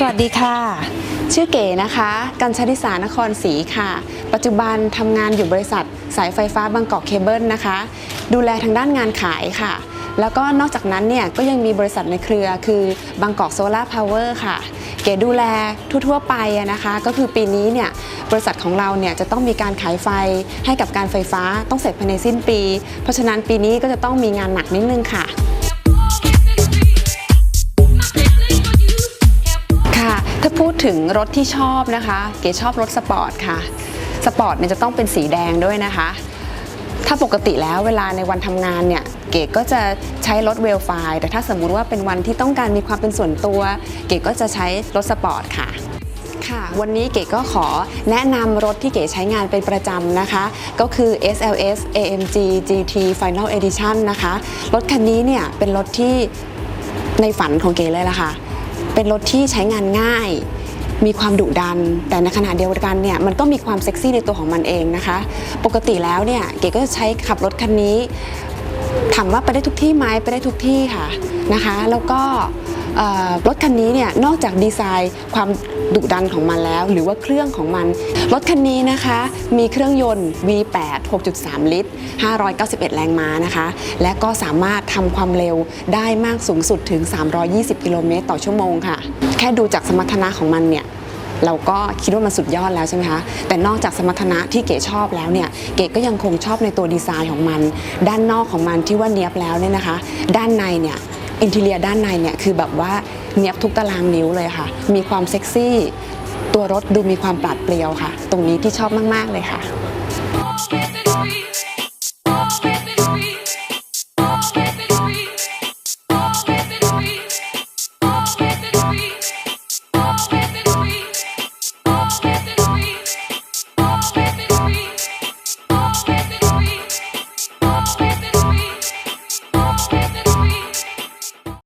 สวัสดีค่ะ ชื่อเก๋นะคะ กัญชลิสานครศรีค่ะ ปัจจุบันทำงานอยู่บริษัท สายไฟฟ้าบางกอกเคเบิลนะคะ ดูแลทางด้านงานขายค่ะ แล้วก็นอกจากนั้นเนี่ยก็ยังมีบริษัทในเครือคือบางกอกโซลาร์พาวเวอร์ค่ะ เก๋ดูแลทั่วๆไปนะคะ ก็คือปีนี้เนี่ยบริษัทของเราเนี่ยจะต้องมีการขายไฟให้กับการไฟฟ้าต้องเสร็จภายในสิ้นปี เพราะฉะนั้นปีนี้ก็จะต้องมีงานหนักนิดนึงค่ะ ถึงรถที่ชอบนะคะ เก๋ชอบรถสปอร์ตค่ะ สปอร์ตเนี่ยจะต้องเป็นสีแดงด้วยนะคะ ถ้าปกติแล้วเวลาในวันทำงานเนี่ย เก๋ก็จะใช้รถเวลไฟแต่ถ้าสมมุติว่าเป็นวันที่ต้องการมีความเป็นส่วนตัว เก๋ก็จะใช้รถสปอร์ตค่ะค่ะวันนี้เก๋ก็ขอแนะนำรถที่เก๋ใช้งานเป็นประจำนะคะ ก็คือ SLS AMG GT Final Edition นะคะ รถคันนี้เนี่ยเป็นรถที่ในฝันของเก๋เลยล่ะค่ะ เป็นรถที่ใช้งานง่าย มีความดุดัน แต่ในขณะเดียวกันเนี่ยมันก็มีความเซ็กซี่ในตัวของมันเองนะคะ ปกติแล้วเนี่ยเก๋ก็จะใช้ขับรถคันนี้ถามว่าไปได้ทุกที่ไหมไปได้ทุกที่ค่ะนะคะ แล้วก็ รถคันนี้เนี่ยนอกจากดีไซน์ความดุดันของมันแล้ว หรือว่าเครื่องของมัน รถคันนี้นะคะมีเครื่องยนต์ V8 6.3 ลิตร 591 แรงม้านะคะ และก็สามารถทำความเร็วได้มากสูงสุดถึง 320 กิโลเมตรต่อชั่วโมงค่ะ แค่ดูจากสมรรถนะของมันเนี่ยเราก็คิดว่ามันสุดยอดแล้วใช่ไหมคะ แต่นอกจากสมรรถนะที่เก๋ชอบแล้วเนี่ย เก๋ก็ยังคงชอบในตัวดีไซน์ของมัน ด้านนอกของมันที่ว่าเนียบแล้วเนี่ยนะคะ ด้านในเนี่ย อินทีเลียด้านในเนี่ยคือแบบว่าเนียบทุกตารางนิ้วเลยค่ะ มีความเซ็กซี่ ตัวรถดูมีความปราดเปรียวค่ะ ตรงนี้ที่ชอบมาก ๆ เลยค่ะ